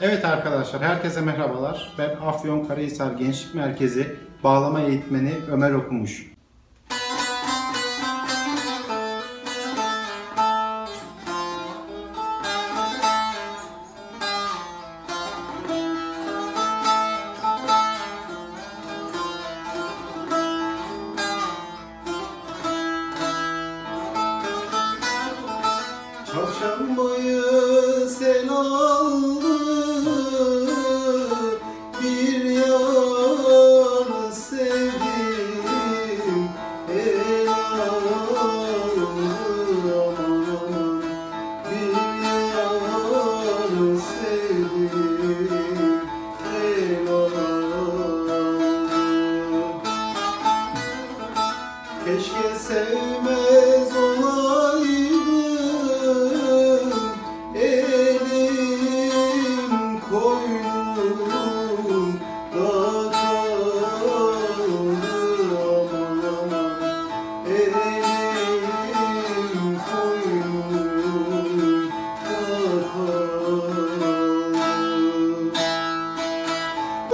Evet arkadaşlar, herkese merhabalar. Ben Afyon Karahisar Gençlik Merkezi Bağlama Eğitmeni Ömer Okumuş. Çarşambayı sel aldı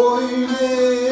you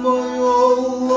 Ama